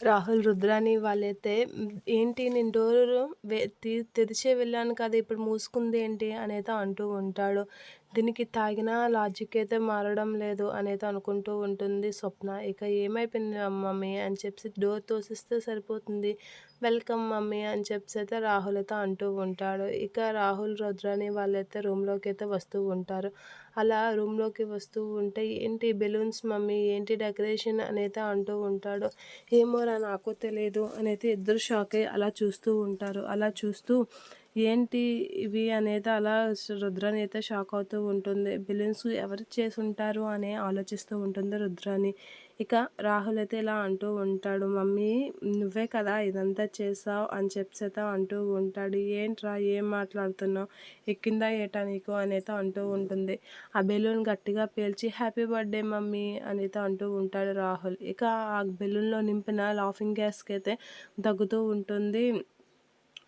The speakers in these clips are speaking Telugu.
రాహుల్, రుద్రాని వాళ్ళైతే ఏంటి నేను డోర్ తెరిచే వెళ్ళాను కదా! ఇప్పుడు మూసుకుంది ఏంటి అనేది అంటూ ఉంటాడు. దీనికి తాగిన లాజిక్ అయితే మారడం లేదు అనేది అనుకుంటూ ఉంటుంది స్వప్న. ఇక ఏమైపోయింది మమ్మీ అని చెప్పేసి డోర్ తోసిస్తే సరిపోతుంది. వెల్కమ్ మమ్మీ అని చెప్పేసి అయితే రాహుల్ అయితే అంటూ ఉంటాడు. ఇక రాహుల్, రుద్రాని వాళ్ళైతే రూమ్‌లోకి అయితే వస్తూ ఉంటారు. అలా రూమ్‌లోకి వస్తూ ఉంటే ఏంటి బెలూన్స్ మమ్మీ ఏంటి డెకరేషన్ అనేది అంటూ ఉంటాడు. ఏమో నాకు తెలియదు అని అయితే ఇద్దరు షాక్ అయ్యి అలా చూస్తూ ఉంటారు. అలా చూస్తూ ఏంటి ఇవి అనేది అలా రుద్రాని అయితే షాక్ అవుతూ ఉంటుంది. బెలూన్స్ ఎవరు చేసుంటారు అని ఆలోచిస్తూ ఉంటుంది రుద్రాని. ఇక రాహుల్ అయితే ఇలా అంటూ ఉంటాడు. మమ్మీ నువ్వే కదా ఇదంతా చేసావు అని చెప్పేసి అంటూ ఉంటాడు. ఏంట్రా ఏం మాట్లాడుతున్నావు? ఎక్కిందా ఏటా నీకు అనేది అంటూ ఉంటుంది. ఆ బెలూన్ గట్టిగా పేల్చి హ్యాపీ బర్త్డే మమ్మీ అనేది అంటూ ఉంటాడు రాహుల్. ఇక ఆ బెలూన్‌లో నింపిన లాఫింగ్ గ్యాస్‌కి అయితే దగ్గుతూ ఉంటుంది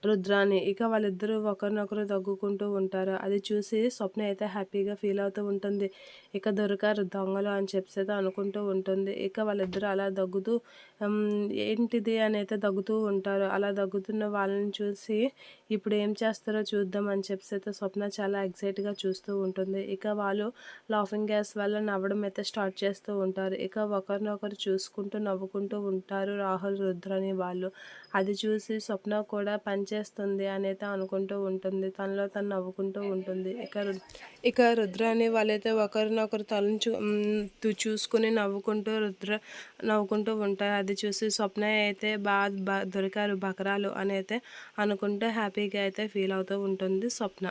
రుద్రాని. ఇక వాళ్ళిద్దరూ ఒకరినొకరు తగ్గుకుంటూ ఉంటారు. అది చూసి స్వప్న అయితే హ్యాపీగా ఫీల్ అవుతూ ఉంటుంది. ఇక దొరకారు దొంగలు అని చెప్పేసి అనుకుంటూ ఉంటుంది. ఇక వాళ్ళిద్దరూ అలా దగ్గుతూ ఏంటిది అని అయితే దగ్గుతూ ఉంటారు. అలా దగ్గుతున్న వాళ్ళని చూసి ఇప్పుడు ఏం చేస్తారో చూద్దాం అని చెప్పేసి అయితే స్వప్న చాలా ఎక్సైట్‌గా చూస్తూ ఉంటుంది. ఇక వాళ్ళు లాఫింగ్ గ్యాస్ వల్ల నవ్వడం అయితే స్టార్ట్ చేస్తూ ఉంటారు. ఇక ఒకరినొకరు చూసుకుంటూ నవ్వుకుంటూ ఉంటారు రాహుల్, రుద్రాని వాళ్ళు. అది చూసి స్వప్న కూడా పంచ చేస్తుంది అనేది అనుకుంటూ ఉంటుంది. తనలో తను నవ్వుకుంటూ ఉంటుంది. ఇక రు ఇక రుద్రాని వాళ్ళైతే ఒకరినొకరు తలను చూ చూసుకొని నవ్వుకుంటూ రుద్ర నవ్వుకుంటూ ఉంటారు. అది చూసి స్వప్న అయితే బా దొరికారు బకరాలు అని అయితే అనుకుంటూ హ్యాపీగా అయితే ఫీల్ అవుతూ ఉంటుంది స్వప్న.